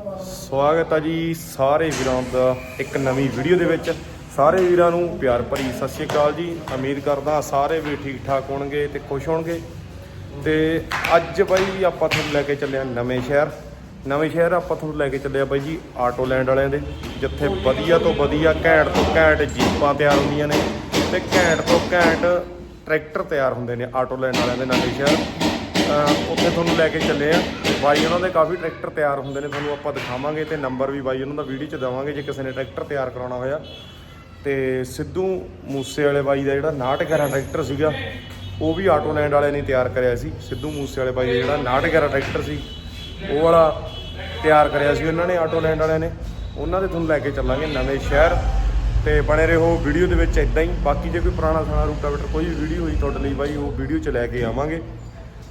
ਸਵਾਗਤ ਆ ਜੀ ਸਾਰੇ ਵੀਰਾਂ ਦਾ ਇੱਕ ਨਵੀਂ ਵੀਡੀਓ ਦੇ ਵਿੱਚ। ਸਾਰੇ ਵੀਰਾਂ ਨੂੰ ਪਿਆਰ ਭਰੀ ਸਤਿ ਸ਼੍ਰੀ ਅਕਾਲ ਜੀ। ਉਮੀਦ ਕਰਦਾ ਸਾਰੇ ਵੀ ਠੀਕ ਠਾਕ ਹੋਣਗੇ ਤੇ ਖੁਸ਼ ਹੋਣਗੇ। ਤੇ ਅੱਜ ਬਾਈ ਆਪਾਂ ਤੁਹਾਨੂੰ ਲੈ ਕੇ ਚੱਲੇ ਹਾਂ ਨਵੇਂ ਸ਼ਹਿਰ। ਨਵੇਂ ਸ਼ਹਿਰ ਆਪਾਂ ਤੁਹਾਨੂੰ ਲੈ ਕੇ ਚੱਲੇ ਆ ਬਾਈ ਜੀ ਆਟੋ ਲੈਂਡ ਵਾਲਿਆਂ ਦੇ, ਜਿੱਥੇ ਵਧੀਆ ਤੋਂ ਵਧੀਆ ਘੈਂਟ ਤੋਂ ਘੈਂਟ ਜੀਪਾਂ ਤਿਆਰ ਹੁੰਦੀਆਂ ਨੇ ਤੇ ਘੈਂਟ ਤੋਂ ਘੈਂਟ ਟਰੈਕਟਰ ਤਿਆਰ ਹੁੰਦੇ ਨੇ ਆਟੋ ਲੈਂਡ ਵਾਲਿਆਂ ਦੇ ਨਵੇਂ ਸ਼ਹਿਰ। ਉੱਥੇ ਤੁਹਾਨੂੰ ਲੈ ਕੇ ਚੱਲੇ ਆ। ਬਾਈ ਉਹਨਾਂ ਦੇ ਕਾਫੀ ਟਰੈਕਟਰ ਤਿਆਰ ਹੁੰਦੇ ਨੇ, ਤੁਹਾਨੂੰ ਆਪਾਂ ਦਿਖਾਵਾਂਗੇ ਤੇ ਨੰਬਰ ਵੀ ਬਾਈ ਉਹਨਾਂ ਦਾ ਵੀਡੀਓ 'ਚ ਦੇਵਾਂਗੇ ਜੇ ਕਿਸੇ ਨੇ ਟਰੈਕਟਰ ਤਿਆਰ ਕਰਾਉਣਾ ਹੋਇਆ। ਤੇ ਸਿੱਧੂ ਮੂਸੇ ਵਾਲੇ ਬਾਈ ਦਾ ਜਿਹੜਾ 69 ਟਰੈਕਟਰ ਸੀਗਾ, ਉਹ ਵੀ ਆਟੋ ਲੈਂਡ ਵਾਲਿਆਂ ਨੇ ਤਿਆਰ ਕਰਿਆ ਸੀ। ਸਿੱਧੂ ਮੂਸੇ ਵਾਲੇ ਬਾਈ ਦਾ ਜਿਹੜਾ 69 ਟਰੈਕਟਰ ਸੀ, ਉਹ ਵਾਲਾ ਤਿਆਰ ਕਰਿਆ ਸੀ ਉਹਨਾਂ ਨੇ ਆਟੋ ਲੈਂਡ ਵਾਲਿਆਂ ਨੇ। ਉਹਨਾਂ ਦੇ ਤੁਹਾਨੂੰ ਲੈ ਕੇ ਚੱਲਾਂਗੇ ਨਵੇਂ ਸ਼ਹਿਰ। ਤੇ ਬਣੇ ਰਹੋ ਵੀਡੀਓ ਦੇ ਵਿੱਚ ਇਦਾਂ ਹੀ। ਬਾਕੀ ਜੇ ਕੋਈ ਪੁਰਾਣਾ ਸਾਣਾ ਰੂਟਾਵੇਟਰ, ਕੋਈ ਵੀ ਵੀਡੀਓ ਹੋਈ ਤੁਹਾਡੇ ਲਈ ਬਾਈ, ਉਹ ਵੀਡੀਓ ਚ ਲੈ ਕੇ ਆਵਾਂਗੇ।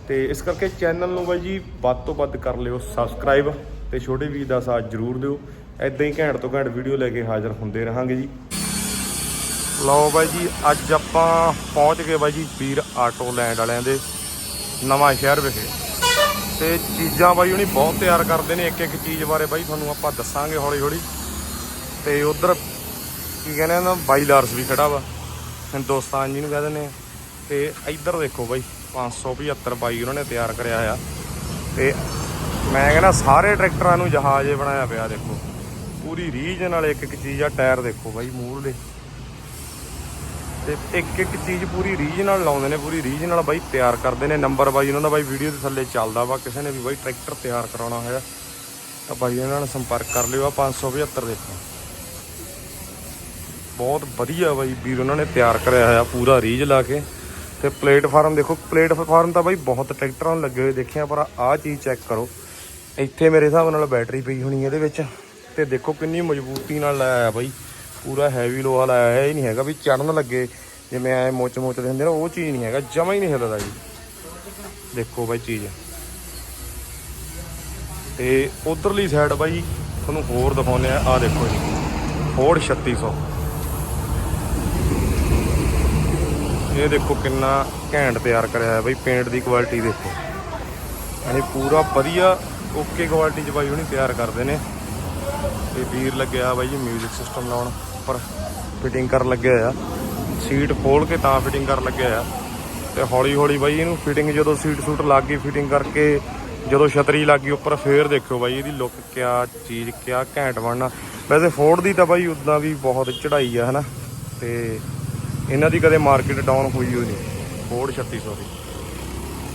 ਤੇ ਇਸ ਕਰਕੇ ਚੈਨਲ ਨੂੰ ਬਾਈ ਜੀ ਵੱਧ ਤੋਂ ਵੱਧ ਕਰ ਲਿਓ ਸਬਸਕ੍ਰਾਈਬ ਤੇ ਛੋਟੇ ਵੀਰ ਦਾ ਸਾਥ ਜਰੂਰ ਦਿਓ। ਇਦਾਂ ਹੀ ਘੈਂਟ ਤੋਂ ਘੈਂਟ ਵੀਡੀਓ ਲੈ ਕੇ ਹਾਜ਼ਰ ਹੁੰਦੇ ਰਹਾਂਗੇ ਜੀ। ਲਓ ਬਾਈ ਜੀ, ਅੱਜ ਆਪਾਂ ਪਹੁੰਚ ਗਏ ਬਾਈ ਜੀ ਵੀਰ ਆਟੋ ਲੈਂਡ ਵਾਲਿਆਂ ਦੇ ਨਵਾਂ ਸ਼ਹਿਰ ਵਿਖੇ। ਤੇ ਚੀਜ਼ਾਂ ਬਾਈ ਉਹਨੀ ਬਹੁਤ ਤਿਆਰ ਕਰਦੇ ਨੇ ਇੱਕ ਇੱਕ ਚੀਜ਼ ਬਾਰੇ ਬਾਈ ਤੁਹਾਨੂੰ ਆਪਾਂ ਦੱਸਾਂਗੇ ਹੌਲੀ ਹੌਲੀ ਤੇ ਉਧਰ ਕੀ ਕਹਿੰਦੇ ਆ ਨਾ, ਬਾਈ ਲਾਰਸ ਵੀ ਖੜਾ ਵਾ, ਹਿੰਦੁਸਤਾਨ ਜੀ ਨੂੰ ਕਹਿ ਦਿੰਦੇ ਆ। ਤੇ ਇੱਧਰ ਦੇਖੋ ਬਾਈ 575 ਬਾਈ ਉਹਨਾਂ ਨੇ ਤਿਆਰ ਕਰਿਆ ਆ ਤੇ ਮੈਂ ਕਹਿੰਦਾ ਸਾਰੇ ਟਰੈਕਟਰਾਂ ਨੂੰ ਜਹਾਜ਼ ਬਣਾਇਆ ਪਿਆ ਦੇਖੋ। ਪੂਰੀ ਰੀਝ ਨਾਲ ਇੱਕ ਇੱਕ ਚੀਜ਼ ਆ, ਟਾਇਰ ਦੇਖੋ ਬਾਈ ਮੂਹਰਲੇ ਤੇ ਇੱਕ ਇੱਕ ਚੀਜ਼ ਪੂਰੀ ਰੀਝ ਨਾਲ ਲਾਉਂਦੇ ਨੇ, ਪੂਰੀ ਰੀਝ ਨਾਲ ਬਾਈ ਤਿਆਰ ਕਰਦੇ ਨੇ। ਨੰਬਰ ਬਾਈ ਉਹਨਾਂ ਦਾ ਬਾਈ ਵੀਡੀਓ ਦੇ ਥੱਲੇ ਚੱਲਦਾ ਵਾ, ਕਿਸੇ ਨੇ ਵੀ ਬਾਈ ਟਰੈਕਟਰ ਤਿਆਰ ਕਰਾਉਣਾ ਹੋਇਆ, ਤਾਂ ਬਾਈ ਉਹਨਾਂ ਨਾਲ ਸੰਪਰਕ ਕਰ ਲਿਓ ਆ 575 ਦੇਖੋ ਬਹੁਤ ਵਧੀਆ ਬਾਈ ਵੀਰ ਉਹਨਾਂ ਨੇ ਤਿਆਰ ਕਰਿਆ ਹੋਇਆ, ਪੂਰਾ ਰੀਝ ਲਾ ਕੇ। ਤੇ ਪਲੇਟਫਾਰਮ ਦੇਖੋ, ਪਲੇਟਫਾਰਮ ਤਾਂ ਬਾਈ ਬਹੁਤ ਟਰੈਕਟਰਾਂ ਨੂੰ ਲੱਗੇ ਹੋਏ ਦੇਖਿਆ, ਪਰ ਆਹ ਚੀਜ਼ ਚੈੱਕ ਕਰੋ। ਇੱਥੇ ਮੇਰੇ ਹਿਸਾਬ ਨਾਲ ਬੈਟਰੀ ਪਈ ਹੋਣੀ ਇਹਦੇ ਵਿੱਚ। ਤੇ ਦੇਖੋ ਕਿੰਨੀ ਮਜ਼ਬੂਤੀ ਨਾਲ ਲਾਇਆ ਆ ਬਾਈ। ਪੂਰਾ ਹੈਵੀ ਲੋਹਾ ਲਾਇਆ ਹੈ ਇਹ ਨਹੀਂ ਹੈਗਾ ਵੀ ਚੜਨ ਲੱਗੇ, ਜਿਵੇਂ ਐ ਮੋਚ ਮੋਚਦੇ ਹੁੰਦੇ ਨਾ, ਉਹ ਚੀਜ਼ ਨਹੀਂ ਹੈਗਾ, ਜਮਾ ਹੀ ਨਹੀਂ ਹਿੱਲਦਾ ਜੀ। ਦੇਖੋ ਬਾਈ ਚੀਜ਼। ਤੇ ਉਧਰਲੀ ਸਾਈਡ ਬਾਈ, ਤੁਹਾਨੂੰ ਹੋਰ ਦਿਖਾਉਂਦੇ ਆ ਆ ਦੇਖੋ ਜੀ। ਫੋਰਡ 3600 ਇਹ ਦੇਖੋ ਕਿੰਨਾ ਘੈਂਟ ਤਿਆਰ ਕਰਿਆ ਹੈ ਬਾਈ ਪੇਂਟ ਦੀ ਕੁਆਲਿਟੀ ਦੇਖੋ। ਯਾਨੀ ਪੂਰਾ ਵਧੀਆ ਓਕੇ ਕੁਆਲਿਟੀ ਚ ਬਾਈ ਉਹਨੇ ਤਿਆਰ ਕਰਦੇ ਨੇ। ਤੇ ਵੀਰ ਲੱਗਿਆ ਬਾਈ ਜੀ 뮤직 ਸਿਸਟਮ ਲਾਉਣ ਉੱਪਰ ਫਿਟਿੰਗ ਕਰਨ ਲੱਗਿਆ ਆ ਸੀਟ ਖੋਲ ਕੇ ਤਾਂ ਫਿਟਿੰਗ ਕਰਨ ਲੱਗਿਆ ਆ ਤੇ ਹੌਲੀ ਹੌਲੀ ਬਾਈ ਇਹਨੂੰ ਫਿਟਿੰਗ ਜਦੋਂ ਸੀਟ ਸੂਟ ਲੱਗ ਗਈ ਫਿਟਿੰਗ ਕਰਕੇ ਜਦੋਂ ਛਤਰੀ ਲੱਗ ਗਈ ਉੱਪਰ, ਫੇਰ ਦੇਖਿਓ ਬਾਈ ਇਹਦੀ ਲੁੱਕ ਕਿਆ ਚੀਜ਼, ਕਿਆ ਘੈਂਟ ਬਣਨਾ। ਵੈਸੇ ਫੋਰਡ ਦੀ ਤਾਂ ਬਾਈ ਉਦਾਂ ਵੀ ਬਹੁਤ ਚੜਾਈ ਆ, ਹਨਾ। ਤੇ ਇਹਨਾਂ ਦੀ ਕਦੇ ਮਾਰਕੀਟ ਡਾਊਨ ਹੋਈ ਹੋਈ ਨਹੀਂ। ਫੋਰਡ 3600 ਦੀ।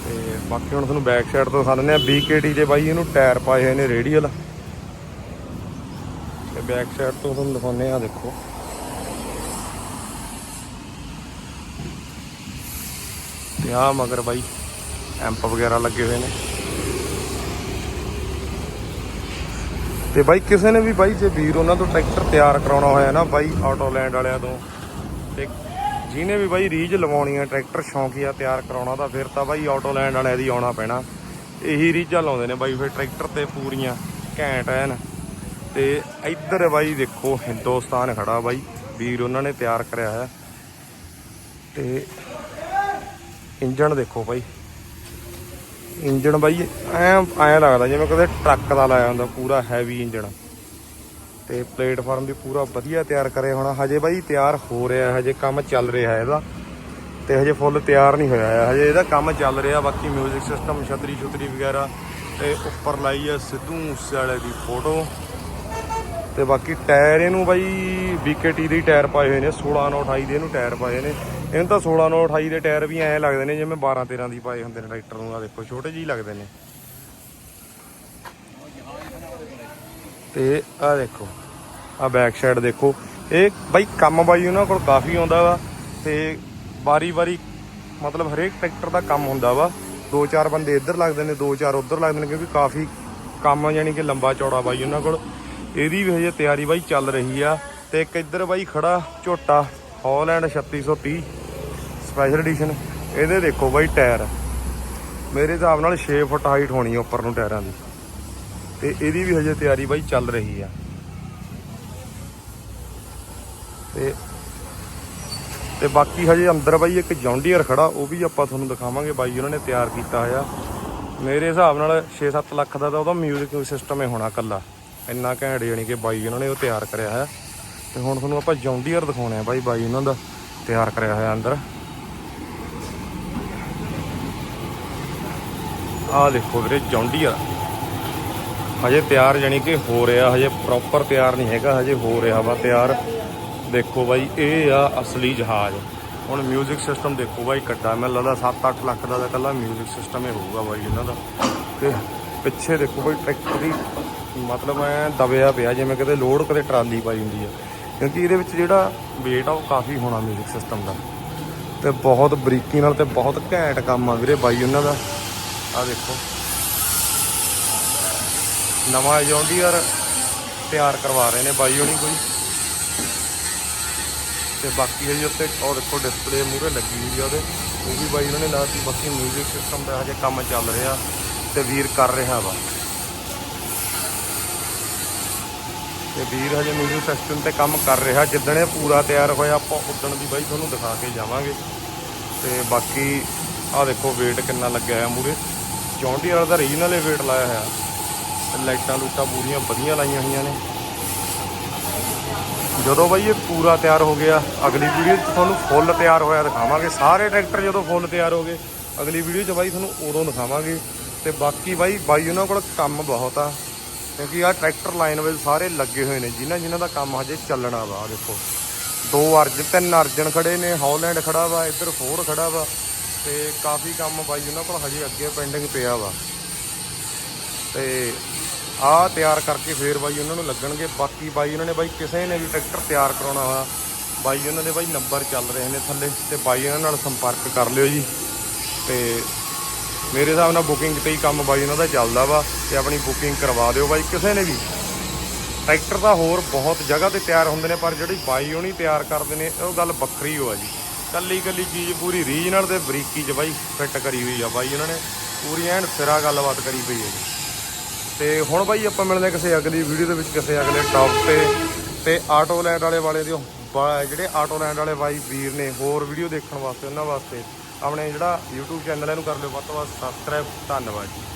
ਤੇ ਬਾਕੀ ਹੁਣ ਤੁਹਾਨੂੰ ਬੈਕ ਸਾਈਡ ਤੋਂ ਦਿਖਾ ਦਿੰਦੇ ਆ BKT ਦੇ ਬਾਈ ਇਹਨੂੰ ਟਾਇਰ ਪਾਏ ਹੋਏ ਨੇ ਰੇਡੀਅਲ ਤੇ ਬੈਕ ਸਾਈਡ ਤੋਂ ਤੁਹਾਨੂੰ ਦਿਖਾਉਂਦੇ ਆ ਦੇਖੋ। ਤੇ ਆ ਮਗਰ ਬਾਈ ਐਂਪ ਵਗੈਰਾ ਲੱਗੇ ਹੋਏ ਨੇ। ਤੇ ਬਾਈ ਕਿਸੇ ਨੇ ਵੀ ਬਾਈ ਜੇ ਵੀਰ ਉਹਨਾਂ ਤੋਂ ਟਰੈਕਟਰ ਤਿਆਰ ਕਰਾਉਣਾ ਹੋਇਆ ਨਾ ਬਾਈ ਆਟੋ ਲੈਂਡ ਵਾਲਿਆਂ ਤੋਂ ਤੇ ਜਿਹਨੇ ਵੀ ਬਾਈ ਰੀਜ ਲਵਾਉਣੀ ਆ, ਟਰੈਕਟਰ ਸ਼ੌਂਕੀਆ ਤਿਆਰ ਕਰਾਉਣਾ ਤਾਂ ਫਿਰ ਤਾਂ ਬਾਈ ਆਟੋ ਲੈਂਡ ਵਾਲਿਆਂ ਦੀ ਆਉਣਾ ਪੈਣਾ। ਇਹੀ ਰੀਜਾਂ ਲਾਉਂਦੇ ਨੇ ਬਾਈ, ਫਿਰ ਟਰੈਕਟਰ ਤੇ ਪੂਰੀਆਂ ਘੈਂਟ ਐਨ। ਤੇ ਇੱਧਰ ਬਾਈ ਦੇਖੋ, ਹਿੰਦੁਸਤਾਨ ਖੜਾ ਬਾਈ, ਵੀਰ ਉਹਨਾਂ ਨੇ ਤਿਆਰ ਕਰਿਆ ਹੈ ਤੇ ਇੰਜਣ ਦੇਖੋ ਬਾਈ। ਇੰਜਣ ਬਾਈ ਐ ਐ ਲੱਗਦਾ ਜਿਵੇਂ ਕਦੇ ਟਰੱਕ ਦਾ ਲਾਇਆ ਹੁੰਦਾ, ਪੂਰਾ ਹੈਵੀ ਇੰਜਣ। ਤੇ ਪਲੇਟਫਾਰਮ ਵੀ ਪੂਰਾ ਵਧੀਆ ਤਿਆਰ ਕਰਿਆ ਹੋਣਾ। ਹਜੇ ਬਾਈ ਤਿਆਰ ਹੋ ਰਿਹਾ, ਹਜੇ ਕੰਮ ਚੱਲ ਰਿਹਾ ਇਹਦਾ। ਤੇ ਹਜੇ ਫੁੱਲ ਤਿਆਰ ਨਹੀਂ ਹੋਇਆ ਹੈ। ਹਜੇ ਇਹਦਾ ਕੰਮ ਚੱਲ ਰਿਹਾ, ਬਾਕੀ 뮤직 ਸਿਸਟਮ ਛਤਰੀ ਛੁਤਰੀ ਵਗੈਰਾ। ਤੇ ਉੱਪਰ ਲਾਈ ਆ ਸਿੱਧੂ ਮੂਸੇਵਾਲੇ ਦੀ ਫੋਟੋ ਤੇ ਬਾਕੀ ਟਾਇਰ ਇਹਨੂੰ ਬਾਈ BKT ਦੇ ਹੀ ਟਾਇਰ ਪਾਏ ਹੋਏ ਨੇ 16 9 28 ਦੇ ਇਹਨੂੰ ਟਾਇਰ ਪਾਏ ਨੇ। ਇਹਨੂੰ ਤਾਂ 16 9 28 ਦੇ ਟਾਇਰ ਵੀ ਐਂ ਲੱਗਦੇ ਨੇ ਜਿਵੇਂ 12 13 ਦੀ ਪਾਏ ਹੁੰਦੇ ਨੇ ਟਰੈਕਟਰ ਨੂੰ। ਆ ਦੇਖੋ, ਛੋਟੇ ਜਿਹੇ ਲੱਗਦੇ ਨੇ। ਤੇ ਆ ਦੇਖੋ ਆ ਬੈਕ ਸਾਈਡ ਦੇਖੋ। ਇਹ ਬਾਈ ਕੰਮ ਬਾਈ ਉਹਨਾਂ ਕੋਲ ਕਾਫੀ ਆਉਂਦਾ ਵਾ ਤੇ ਵਾਰੀ-ਵਾਰੀ ਮਤਲਬ ਹਰੇਕ ਟਰੈਕਟਰ ਦਾ ਕੰਮ ਹੁੰਦਾ ਵਾ। ਦੋ ਚਾਰ ਬੰਦੇ ਇੱਧਰ ਲੱਗਦੇ ਨੇ, ਦੋ ਚਾਰ ਉੱਧਰ ਲੱਗਦੇ ਨੇ, ਕਿਉਂਕਿ ਕਾਫੀ ਕੰਮ ਯਾਨੀ ਕਿ ਲੰਬਾ ਚੌੜਾ ਬਾਈ ਉਹਨਾਂ ਕੋਲ। ਇਹਦੀ ਵੀ ਹਜੇ ਤਿਆਰੀ ਬਾਈ ਚੱਲ ਰਹੀ ਆ ਤੇ ਇੱਕ ਇੱਧਰ ਬਾਈ ਖੜਾ ਝੋਟਾ ਹਾਲੈਂਡ 3630 ਸਪੈਸ਼ਲ ਐਡੀਸ਼ਨ ਇਹਦੇ ਦੇਖੋ ਬਾਈ ਟਾਇਰ। ਮੇਰੇ ਹਿਸਾਬ ਨਾਲ 6 ਫੁੱਟ ਹਾਈਟ ਹੋਣੀ ਉੱਪਰ ਨੂੰ ਟਾਇਰਾਂ ਦੀ। ਤੇ ਇਹਦੀ ਵੀ ਹਜੇ ਤਿਆਰੀ ਬਾਈ ਚੱਲ ਰਹੀ ਆ। ਤੇ ਤੇ ਬਾਕੀ ਹਜੇ ਅੰਦਰ ਬਾਈ ਇੱਕ ਜੌਂਡੀਅਰ ਖੜਾ, ਉਹ ਵੀ ਆਪਾਂ ਤੁਹਾਨੂੰ ਦਿਖਾਵਾਂਗੇ ਬਾਈ ਉਹਨਾਂ ਨੇ ਤਿਆਰ ਕੀਤਾ ਹੋਇਆ। ਮੇਰੇ ਹਿਸਾਬ ਨਾਲ 6-7 ਲੱਖ ਦਾ ਤਾਂ ਉਹਦਾ 뮤직 ਸਿਸਟਮ ਹੀ ਹੋਣਾ ਕੱਲਾ ਇੰਨਾ ਘੈਂਟ ਜਾਣੀ ਕਿ ਬਾਈ ਉਹਨਾਂ ਨੇ ਉਹ ਤਿਆਰ ਕਰਿਆ ਹੋਇਆ। ਤੇ ਹੁਣ ਤੁਹਾਨੂੰ ਆਪਾਂ ਜੌਂਡੀਅਰ ਦਿਖਾਉਣੇ ਆ ਬਾਈ ਬਾਈ ਉਹਨਾਂ ਦਾ ਤਿਆਰ ਕਰਿਆ ਹੋਇਆ ਅੰਦਰ। ਆਹ ਦੇਖੋ ਵੀਰੇ ਜੌਂਡੀਅਰ। ਹਜੇ ਤਿਆਰ ਜਾਣੀ ਕਿ ਹੋ ਰਿਹਾ ਹਜੇ ਪ੍ਰੋਪਰ ਤਿਆਰ ਨਹੀਂ ਹੈਗਾ ਹਜੇ ਹੋ ਰਿਹਾ ਵਾ ਤਿਆਰ ਦੇਖੋ ਬਾਈ ਇਹ ਆ ਅਸਲੀ ਜਹਾਜ਼ ਹੁਣ 뮤직 ਸਿਸਟਮ ਦੇਖੋ ਬਾਈ ਕੱਡਾ ਮੈਨੂੰ ਲੱਗਦਾ 7-8 ਲੱਖ ਦਾ ਤਾਂ ਕੱਲਾ 뮤직 ਸਿਸਟਮ ਹੀ ਹੋਊਗਾ ਬਾਈ ਇਹਨਾਂ ਦਾ ਤੇ ਪਿੱਛੇ ਦੇਖੋ ਬਾਈ ਟਰੈਕਟਰ ਦੀ ਮਤਲਬ ਐ ਦਬਿਆ ਪਿਆ ਜਿਵੇਂ ਕਿਤੇ ਲੋਡ ਕਦੇ ਟਰਾਲੀ ਪਾਈ ਹੁੰਦੀ ਆ ਕਿਉਂਕਿ ਇਹਦੇ ਵਿੱਚ ਜਿਹੜਾ weight ਆ ਉਹ ਕਾਫੀ ਹੋਣਾ 뮤직 ਸਿਸਟਮ ਦਾ ਤੇ ਬਹੁਤ ਬਰੀਕੀ ਨਾਲ ਤੇ ਬਹੁਤ ਘੈਂਟ ਕੰਮ ਆ ਵੀਰੇ ਬਾਈ ਉਹਨਾਂ ਦਾ ਆ ਦੇਖੋ ਨਵਾਂ ਜੌਂਡੀਅਰ ਤਿਆਰ ਕਰਵਾ ਰਹੇ ਨੇ, ਬਾਈ ਹੋਣੀ ਕੋਈ। ਤੇ ਬਾਕੀ ਹੈ ਜੀ ਉੱਤੇ ਉਹ ਦੇਖੋ ਡਿਸਪਲੇ ਮੂਰੇ ਲੱਗੀ ਹੋਈ ਆ ਉਹਦੇ। ਉਹ ਵੀ ਬਾਈ ਉਹਨੇ ਲਾਤੀ, ਬਾਕੀ ਮਿਊਜ਼ਿਕ ਸਿਸਟਮ ਦਾ ਹਜੇ ਕੰਮ ਚੱਲ ਰਿਹਾ ਤੇ ਵੀਰ ਕਰ ਰਿਹਾ ਵਾ। ਤੇ ਵੀਰ ਹਜੇ ਮਿਊਜ਼ਿਕ ਸਿਸਟਮ ਤੇ ਕੰਮ ਕਰ ਰਿਹਾ, ਜਿੱਦਣ ਇਹ ਪੂਰਾ ਤਿਆਰ ਹੋਇਆ, ਆਪਾਂ ਉੱਦਣ ਦੀ ਬਾਈ ਤੁਹਾਨੂੰ ਦਿਖਾ ਕੇ ਜਾਵਾਂਗੇ। ਤੇ ਬਾਕੀ ਆਹ ਦੇਖੋ ਵੇਟ ਕਿੰਨਾ ਲੱਗਿਆ ਆ ਮੂਰੇ 64 ਦਾ ਰੀਜਨਲ ਵੇਟ ਲਾਇਆ ਹੋਇਆ। ਲਾਈਟਾਂ ਲੂਟਾਂ ਪੂਰੀਆਂ ਵਧੀਆ ਲਾਈਆਂ ਹੋਈਆਂ ਨੇ। ਜਦੋਂ ਬਾਈ ਇਹ ਪੂਰਾ ਤਿਆਰ ਹੋ ਗਿਆ, ਅਗਲੀ ਵੀਡੀਓ 'ਚ ਤੁਹਾਨੂੰ ਫੁੱਲ ਤਿਆਰ ਹੋਇਆ ਦਿਖਾਵਾਂਗੇ। ਸਾਰੇ ਟਰੈਕਟਰ ਜਦੋਂ ਫੁੱਲ ਤਿਆਰ ਹੋ ਗਏ, ਅਗਲੀ ਵੀਡੀਓ 'ਚ ਬਾਈ ਤੁਹਾਨੂੰ ਉਦੋਂ ਦਿਖਾਵਾਂਗੇ। ਤੇ ਬਾਕੀ ਬਾਈ ਬਾਈ ਉਹਨਾਂ ਕੋਲ ਕੰਮ ਬਹੁਤ ਆ, ਕਿਉਂਕਿ ਆ ਟਰੈਕਟਰ ਲਾਈਨ ਵਿੱਚ ਸਾਰੇ ਲੱਗੇ ਹੋਏ ਨੇ, ਜਿਨ੍ਹਾਂ ਜਿਨ੍ਹਾਂ ਦਾ ਕੰਮ ਹਜੇ ਚੱਲਣਾ ਵਾ ਦੇਖੋ। ਦੋ ਅਰਜਨ, ਤਿੰਨ ਅਰਜਨ ਖੜੇ ਨੇ, ਹੌਲੈਂਡ ਖੜਾ ਵਾ, ਇੱਧਰ ਫੋਰ ਖੜਾ ਵਾ, ਤੇ ਕਾਫੀ ਕੰਮ ਬਾਈ ਉਹਨਾਂ ਕੋਲ ਹਜੇ ਅੱਗੇ ਪੈਂਡਿੰਗ ਪਿਆ ਵਾ। ਤੇ ਆਹ ਤਿਆਰ ਕਰਕੇ ਫੇਰ ਬਾਈ ਉਹਨਾਂ ਨੂੰ ਲੱਗਣਗੇ। ਬਾਕੀ ਬਾਈ ਉਹਨਾਂ ਨੇ ਬਾਈ ਕਿਸੇ ਨੇ ਵੀ ਟਰੈਕਟਰ ਤਿਆਰ ਕਰਾਉਣਾ ਹੋਇਆ ਬਾਈ ਉਹਨਾਂ ਦੇ ਬਾਈ ਨੰਬਰ ਚੱਲ ਰਹੇ ਨੇ ਥੱਲੇ ਤੇ ਬਾਈ ਉਹਨਾਂ ਨਾਲ ਸੰਪਰਕ ਕਰ ਲਿਓ ਜੀ। ਤੇ ਮੇਰੇ ਹਿਸਾਬ ਨਾਲ ਬੁਕਿੰਗ ਤੇ ਹੀ ਕੰਮ ਬਾਈ ਉਹਨਾਂ ਦਾ ਚੱਲਦਾ ਵਾ ਤੇ ਆਪਣੀ ਬੁਕਿੰਗ ਕਰਵਾ ਦਿਓ ਬਾਈ ਕਿਸੇ ਨੇ ਵੀ। ਟਰੈਕਟਰ ਤਾਂ ਹੋਰ ਬਹੁਤ ਜਗ੍ਹਾ ਤੇ ਤਿਆਰ ਹੁੰਦੇ ਨੇ, ਪਰ ਜਿਹੜੀ ਬਾਈ ਹੋਣੀ ਤਿਆਰ ਕਰਦੇ ਨੇ, ਉਹ ਗੱਲ ਵੱਖਰੀ ਹੋ ਆ ਜੀ। ਕੱਲੀ ਕੱਲੀ ਚੀਜ਼ ਪੂਰੀ ਰੀਜਨਲ ਤੇ ਬਰੀਕੀ 'ਚ ਬਾਈ ਫਿੱਟ ਕਰੀ ਹੋਈ ਆ ਬਾਈ ਉਹਨਾਂ ਨੇ। ਪੂਰੀ ਐਨ ਸਿਰਾ ਗੱਲਬਾਤ ਕਰੀ ਪਈ ਹੈ ਜੀ। ਤੇ ਹੁਣ ਬਾਈ ਆਪਾਂ ਮਿਲਦੇ ਹਾਂ ਕਿਸੇ ਅਗਲੀ ਵੀਡੀਓ ਦੇ ਵਿੱਚ, ਕਿਸੇ ਅਗਲੇ ਟੌਪ ਤੇ। ਤੇ ਆਟੋ ਲੈਂਡ ਵਾਲੇ ਵਾਲੇ ਦੇ ਬਾ- ਜਿਹੜੇ ਆਟੋ ਲੈਂਡ ਵਾਲੇ ਬਾਈ ਵੀਰ ਨੇ, ਹੋਰ ਵੀਡੀਓ ਦੇਖਣ ਵਾਸਤੇ, ਉਹਨਾਂ ਵਾਸਤੇ ਆਪਣੇ ਜਿਹੜਾ YouTube ਚੈਨਲ ਹੈ, ਇਹਨੂੰ ਕਰ ਲਿਓ ਵੱਧ ਤੋਂ ਵੱਧ ਸਬਸਕ੍ਰਾਈਬ ਧੰਨਵਾਦ ਜੀ।